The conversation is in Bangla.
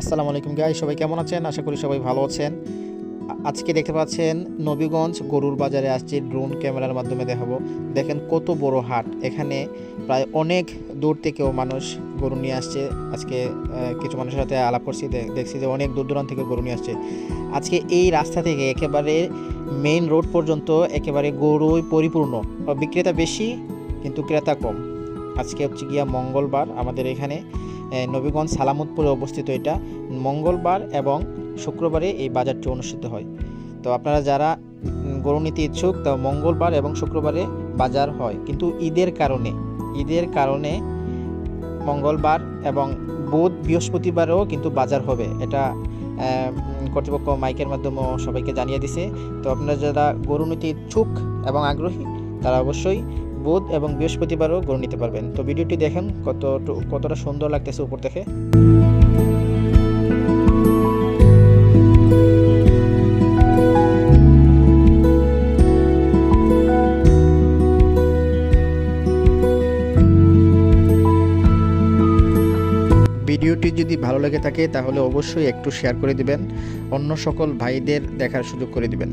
আসসালামু আলাইকুম গাই সবাই কেমন আছেন? আশা করি সবাই ভালো আছেন। আজকে দেখতে পাচ্ছেন নবীগঞ্জ গরুর বাজারে আসছে ড্রোন ক্যামেরার মাধ্যমে দেখাবো। দেখেন কত বড় হাট। এখানে প্রায় অনেক দূর থেকেও মানুষ গরু নিয়ে আসছে। আজকে কিছু মানুষের সাথে আলাপ করছি দেখছি যে অনেক দূর দূরান্ত থেকে গরু নিয়ে আসছে। আজকে এই রাস্তা থেকে একেবারে মেইন রোড পর্যন্ত একেবারে গরুই পরিপূর্ণ। বিক্রেতা বেশি, কিন্তু ক্রেতা কম। আজকে হচ্ছে গিয়া মঙ্গলবার আমাদের এখানে নবীগঞ্জ সালামতপুরে অবস্থিত এটা। মঙ্গলবার এবং শুক্রবারে এই বাজারটি অনুষ্ঠিত হয়। তো আপনারা যারা গরু নিতে ইচ্ছুক, তা মঙ্গলবার এবং শুক্রবারে বাজার হয়। কিন্তু ঈদের কারণে ঈদের কারণে মঙ্গলবার এবং বুধ বৃহস্পতিবারেও কিন্তু বাজার হবে। এটা কর্তৃপক্ষ মাইকের মাধ্যমে সবাইকে জানিয়ে দিছে। তো আপনারা যারা গরু নিতে ইচ্ছুক এবং আগ্রহী, তারা অবশ্যই বুধ এবং বৃহস্পতিবারও গড়ে নিতে পারবেন। তো ভিডিওটি দেখেন কত কতটা সুন্দর লাগতেছে উপর থেকে। ভিডিওটি যদি ভালো লেগে থাকে, তাহলে অবশ্যই একটু শেয়ার করে দিবেন। অন্য সকল ভাইদের দেখার সুযোগ করে দিবেন।